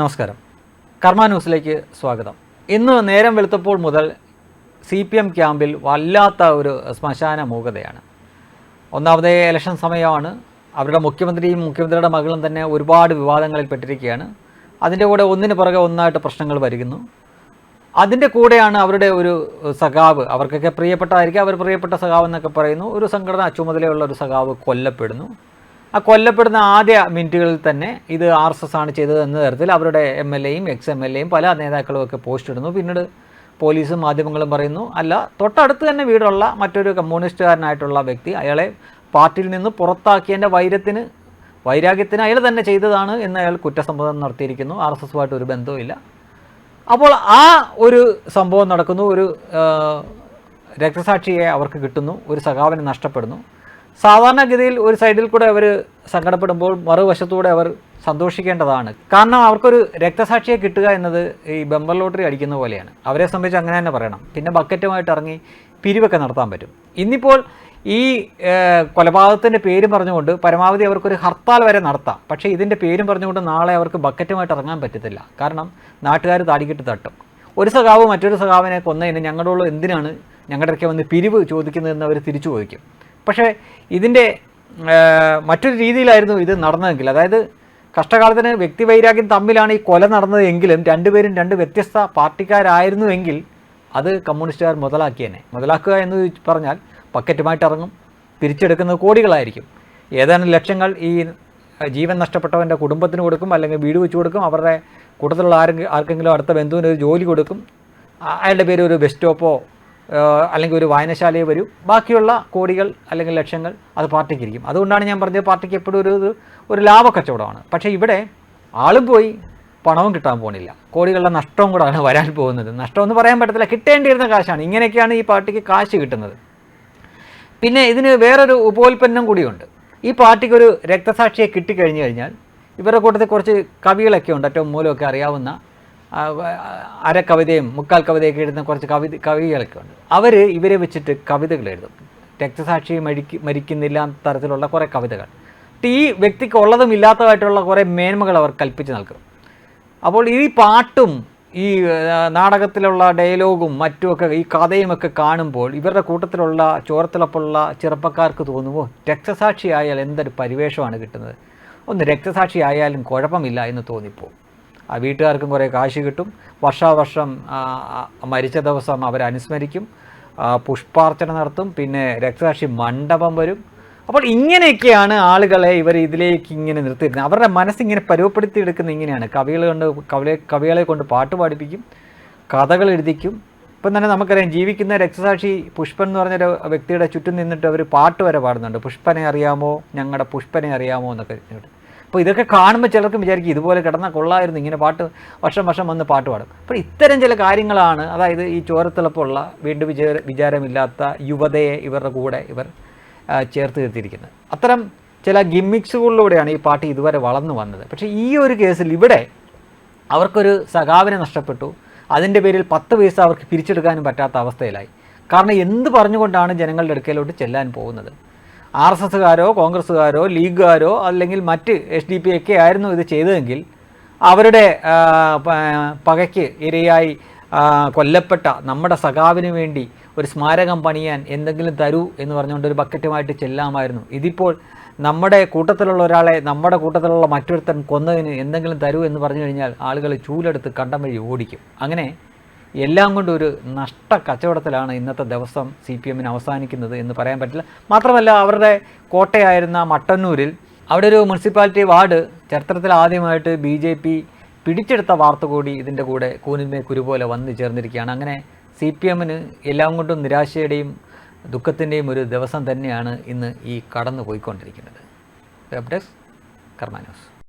നമസ്കാരം. കർമ്മ ന്യൂസിലേക്ക് സ്വാഗതം. ഇന്ന് നേരം വെളുത്തപ്പോൾ മുതൽ സി പി എം ക്യാമ്പിൽ വല്ലാത്ത ഒരു ശ്മശാന മൂകതയാണ്. ഒന്നാമതേ ഇലക്ഷൻ സമയമാണ്. അവരുടെ മുഖ്യമന്ത്രിയും മുഖ്യമന്ത്രിയുടെ മകളും തന്നെ ഒരുപാട് വിവാദങ്ങളിൽ പെട്ടിരിക്കുകയാണ്. അതിന്റെ കൂടെ ഒന്നിന് പുറകെ ഒന്നായിട്ട് പ്രശ്നങ്ങൾ വരുന്നു. അതിന്റെ കൂടെയാണ് അവരുടെ ഒരു സഖാവ് അവർക്കൊക്കെ പ്രിയപ്പെട്ടതായിരിക്കും. അവർ പ്രിയപ്പെട്ട സഖാവ് എന്നൊക്കെ പറയുന്നു. ഒരു സംഘടന ചുമതലയുള്ള ഒരു സഖാവ് കൊല്ലപ്പെടുന്നു. ആ കൊല്ലപ്പെടുന്ന ആദ്യ മിനിറ്റുകളിൽ തന്നെ ഇത് ആർ എസ് എസ് ആണ് ചെയ്തത് എന്ന തരത്തിൽ അവരുടെ എം എൽ എയും എക്സ് എം എൽ എയും പല നേതാക്കളും ഒക്കെ പോസ്റ്റ് ഇടുന്നു. പിന്നീട് പോലീസും മാധ്യമങ്ങളും പറയുന്നു അല്ല തൊട്ടടുത്ത് തന്നെ വീടുള്ള മറ്റൊരു കമ്മ്യൂണിസ്റ്റുകാരനായിട്ടുള്ള വ്യക്തി അയാളെ പാർട്ടിയിൽ നിന്ന് പുറത്താക്കിയതിന്റെ വൈരത്തിന് വൈരാഗ്യത്തിന് അയാൾ തന്നെ ചെയ്തതാണ് എന്ന് അയാൾ കുറ്റസമ്മതം നടത്തിയിരിക്കുന്നു. ആർ എസ് എസുമായിട്ട് ഒരു ബന്ധവുമില്ല. അപ്പോൾ ആ ഒരു സംഭവം നടക്കുന്നു. ഒരു രക്തസാക്ഷിയെ അവർക്ക് കിട്ടുന്നു. ഒരു സഖാവിനെ നഷ്ടപ്പെടുന്നു. സാധാരണഗതിയിൽ ഒരു സൈഡിൽ കൂടെ അവർ സങ്കടപ്പെടുമ്പോൾ മറുവശത്തൂടെ അവർ സന്തോഷിക്കേണ്ടതാണ്. കാരണം അവർക്കൊരു രക്തസാക്ഷിയെ കിട്ടുക എന്നത് ഈ ബമ്പർ ലോട്ടറി അടിക്കുന്ന പോലെയാണ്. അവരെ സംബന്ധിച്ച് അങ്ങനെ തന്നെ പറയണം. പിന്നെ ബക്കറ്റുമായിട്ട് ഇറങ്ങി പിരിവൊക്കെ നടത്താൻ പറ്റും. ഇന്നിപ്പോൾ ഈ കൊലപാതകത്തിന്റെ പേരും പറഞ്ഞുകൊണ്ട് പരമാവധി അവർക്കൊരു ഹർത്താൽ വരെ നടത്താം. പക്ഷേ ഇതിന്റെ പേരും പറഞ്ഞുകൊണ്ട് നാളെ അവർക്ക് ബക്കറ്റുമായിട്ട് ഇറങ്ങാൻ പറ്റത്തില്ല. കാരണം നാട്ടുകാർ താടിക്കിട്ട് തട്ടും. ഒരു സഖാവ് മറ്റൊരു സഖാവിനെ കൊന്നതിന് ഞങ്ങളോട് എന്തിനാണ് ഞങ്ങളുടെ ഇടയ്ക്ക് വന്ന് പിരിവ് ചോദിക്കുന്നതെന്ന് അവർ തിരിച്ചു ചോദിക്കും. പക്ഷേ ഇതിന്റെ മറ്റൊരു രീതിയിലായിരുന്നു ഇത് നടന്നതെങ്കിൽ. അതായത് കഷ്ടകാലത്തിന് വ്യക്തിവൈരാഗ്യം തമ്മിലാണ് ഈ കൊല നടന്നത് എങ്കിലും രണ്ടുപേരും രണ്ട് വ്യത്യസ്ത പാർട്ടിക്കാരായിരുന്നുവെങ്കിൽ അത് കമ്മ്യൂണിസ്റ്റുകാർ മുതലാക്കിയേനെ. മുതലാക്കുക എന്ന് പറഞ്ഞാൽ പക്കറ്റുമായിട്ട് ഇറങ്ങും പിരിച്ചെടുക്കുന്നത് കോടികളായിരിക്കും. ഏതാനും ലക്ഷങ്ങൾ ഈ ജീവൻ നഷ്ടപ്പെട്ടവന്റെ കുടുംബത്തിന് കൊടുക്കും അല്ലെങ്കിൽ വീട് വെച്ച് കൊടുക്കും അവരുടെ കൂട്ടത്തിലുള്ള ആരെങ്കിലും ആർക്കെങ്കിലും അടുത്ത ബന്ധുവിന് ഒരു ജോലി കൊടുക്കും അയാളുടെ പേര് ഒരു ബസ് സ്റ്റോപ്പോ ഏഹ് അല്ലെങ്കിൽ ഒരു വായനശാലയെ വരും. ബാക്കിയുള്ള കോടികൾ അല്ലെങ്കിൽ ലക്ഷങ്ങൾ അത് പാർട്ടിക്ക് ഇരിക്കും. അതുകൊണ്ടാണ് ഞാൻ പറഞ്ഞത് പാർട്ടിക്ക് എപ്പോഴും ഒരു ഒരു- ലാഭക്കച്ചവടമാണ്. പക്ഷേ ഇവിടെ ആളും പോയി പണവും കിട്ടാൻ പോകുന്നില്ല കോടികളുടെ നഷ്ടവും കൂടാണ് വരാൻ പോകുന്നത്. നഷ്ടമെന്ന് പറയാൻ പറ്റത്തില്ല. കിട്ടേണ്ടിയിരുന്ന കാശാണ്. ഇങ്ങനെയൊക്കെയാണ് ഈ പാർട്ടിക്ക് കാശ് കിട്ടുന്നത്. പിന്നെ ഇതിന് വേറൊരു ഉപോൽപ്പന്നം കൂടിയുണ്ട്. ഈ പാർട്ടിക്ക് ഒരു രക്തസാക്ഷിയെ കിട്ടിക്കഴിഞ്ഞു കഴിഞ്ഞാൽ ഇവരുടെ കൂട്ടത്തിൽ കുറച്ച് കവികളൊക്കെ ഉണ്ട്. ഏറ്റവും മൂലമൊക്കെ അറിയാവുന്ന അര കവിതയും മുക്കാൽ കവിതയൊക്കെ എഴുതുന്ന കുറച്ച് കവിത കവികളൊക്കെ ഉണ്ട്. അവർ ഇവരെ വെച്ചിട്ട് കവിതകൾ എഴുതും. രക്തസാക്ഷി മരിക്ക് മരിക്കുന്നില്ല തരത്തിലുള്ള കുറേ കവിതകൾ. ഈ വ്യക്തിക്ക് ഉള്ളതും ഇല്ലാത്തതായിട്ടുള്ള കുറേ മേന്മകൾ അവർ കൽപ്പിച്ച് നൽകും. അപ്പോൾ ഈ പാട്ടും ഈ നാടകത്തിലുള്ള ഡയലോഗും മറ്റുമൊക്കെ ഈ കഥയുമൊക്കെ കാണുമ്പോൾ ഇവരുടെ കൂട്ടത്തിലുള്ള ചോരത്തിളപ്പുള്ള ചെറുപ്പക്കാർക്ക് തോന്നുമോ രക്തസാക്ഷി ആയാൽ എന്തൊരു പരിവേഷമാണ് കിട്ടുന്നത്? ഒന്ന് രക്തസാക്ഷി ആയാലും കുഴപ്പമില്ല എന്ന് തോന്നിപ്പോവും. ആ വീട്ടുകാർക്കും കുറേ കാശ് കിട്ടും. വർഷാവർഷം മരിച്ച ദിവസം അവർ അനുസ്മരിക്കും. പുഷ്പാർച്ചന നടത്തും. പിന്നെ രക്തസാക്ഷി മണ്ഡപം വരും. അപ്പോൾ ഇങ്ങനെയൊക്കെയാണ് ആളുകളെ ഇവർ ഇതിലേക്ക് ഇങ്ങനെ നിർത്തിയിരുന്നത് അവരുടെ മനസ്സിങ്ങനെ പരുവപ്പെടുത്തിയെടുക്കുന്ന ഇങ്ങനെയാണ്. കവികൾ കൊണ്ട് കവിളെ കവികളെ കൊണ്ട് പാട്ട് പാടിപ്പിക്കും കഥകൾ എഴുതിക്കും. ഇപ്പം തന്നെ നമുക്കറിയാം ജീവിക്കുന്ന രക്തസാക്ഷി പുഷ്പൻ എന്ന് പറഞ്ഞൊരു വ്യക്തിയുടെ ചുറ്റും നിന്നിട്ട് അവർ പാട്ട് വരെ പാടുന്നുണ്ട്. പുഷ്പനെ അറിയാമോ? ഞങ്ങളുടെ പുഷ്പനെ അറിയാമോ? എന്നൊക്കെ. അപ്പോൾ ഇതൊക്കെ കാണുമ്പോൾ ചിലർക്കും വിചാരിക്കും ഇതുപോലെ കിടന്നാൽ കൊള്ളായിരുന്നു ഇങ്ങനെ പാട്ട് വർഷം വർഷം വന്ന് പാട്ട് പാടും. അപ്പോൾ ഇത്തരം ചില കാര്യങ്ങളാണ് അതായത് ഈ ചോരത്തിളപ്പുള്ള വീണ്ടും വിചാര വിചാരമില്ലാത്ത യുവതയെ ഇവരുടെ കൂടെ ഇവർ ചേർത്ത് നിർത്തിയിരിക്കുന്നത്. അത്തരം ചില ഗിമ്മിക്സുകളിലൂടെയാണ് ഈ പാട്ട് ഇതുവരെ വളർന്നു വന്നത്. പക്ഷേ ഈ ഒരു കേസിൽ ഇവിടെ അവർക്കൊരു സഖാവിനെ നഷ്ടപ്പെട്ടു. അതിന്റെ പേരിൽ പത്ത് പൈസ അവർക്ക് പിരിച്ചെടുക്കാനും പറ്റാത്ത അവസ്ഥയിലായി. കാരണം എന്ത് പറഞ്ഞുകൊണ്ടാണ് ജനങ്ങളുടെ അടുക്കലോട്ട് ചെല്ലാൻ പോകുന്നത്? ആർ എസ് എസ്സുകാരോ കോൺഗ്രസ്സുകാരോ ലീഗുകാരോ അല്ലെങ്കിൽ മറ്റ് എസ് ഡി പി ഒക്കെ ആയിരുന്നു ഇത് ചെയ്തതെങ്കിൽ അവരുടെ പകയ്ക്ക് ഇരയായി കൊല്ലപ്പെട്ട നമ്മുടെ സഖാവിന് വേണ്ടി ഒരു സ്മാരകം പണിയാൻ എന്തെങ്കിലും തരൂ എന്ന് പറഞ്ഞുകൊണ്ട് ഒരു ബക്കറ്റുമായിട്ട് ചെല്ലാമായിരുന്നു. ഇതിപ്പോൾ നമ്മുടെ കൂട്ടത്തിലുള്ള ഒരാളെ നമ്മുടെ കൂട്ടത്തിലുള്ള മറ്റൊരുത്തൻ കൊന്നതിന് എന്തെങ്കിലും തരൂ എന്ന് പറഞ്ഞു കഴിഞ്ഞാൽ ആളുകൾ ചൂലെടുത്ത് കണ്ടം വഴി ഓടിക്കും. അങ്ങനെ എല്ലാം കൊണ്ടും ഒരു നഷ്ട കച്ചവടത്തിലാണ് ഇന്നത്തെ ദിവസം സി പി എമ്മിന് അവസാനിക്കുന്നത് എന്ന് പറയാൻ പറ്റില്ല. മാത്രമല്ല അവരുടെ കോട്ടയായിരുന്ന മട്ടന്നൂരിൽ അവിടെ ഒരു മുനിസിപ്പാലിറ്റി വാർഡ് ചരിത്രത്തിൽ ആദ്യമായിട്ട് ബി ജെ പി പിടിച്ചെടുത്ത വാർത്ത കൂടി ഇതിന്റെ കൂടെ കൂനിന്മേ കുരു പോലെ വന്നു ചേർന്നിരിക്കുകയാണ്. അങ്ങനെ സി പി എമ്മിന് എല്ലാം കൊണ്ടും നിരാശയുടെയും ദുഃഖത്തിന്റെയും ഒരു ദിവസം തന്നെയാണ് ഇന്ന് ഈ കടന്നു പോയിക്കൊണ്ടിരിക്കുന്നത് വെബ് ഡെസ്ക് കർമ്മ ന്യൂസ്